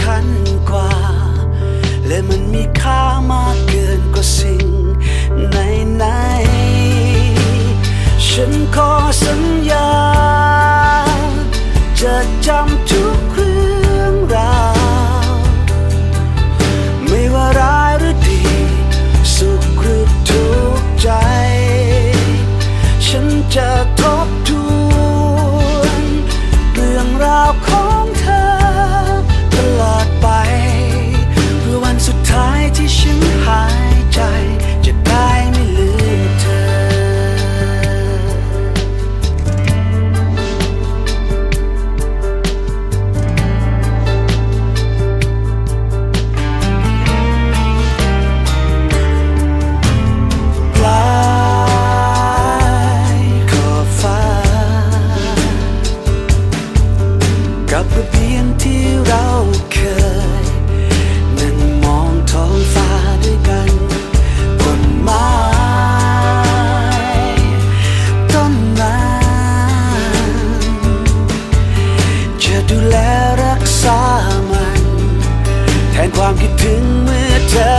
คัญกว่า และมันมีค่ามากเกินกว่าสิ่งไหนไหนๆฉันขอสัญญา จะจำทุกเรื่องราว ไม่ว่าร้ายหรือดี สุขหรือทุกข์ใจ ฉันจะท ที่เราเคย นั่นมองท้องฟ้าด้วยกันต้นไม้ต้นนั้นจะดูแลรักษามัน แทนความคิดถึงเมื่อเธอ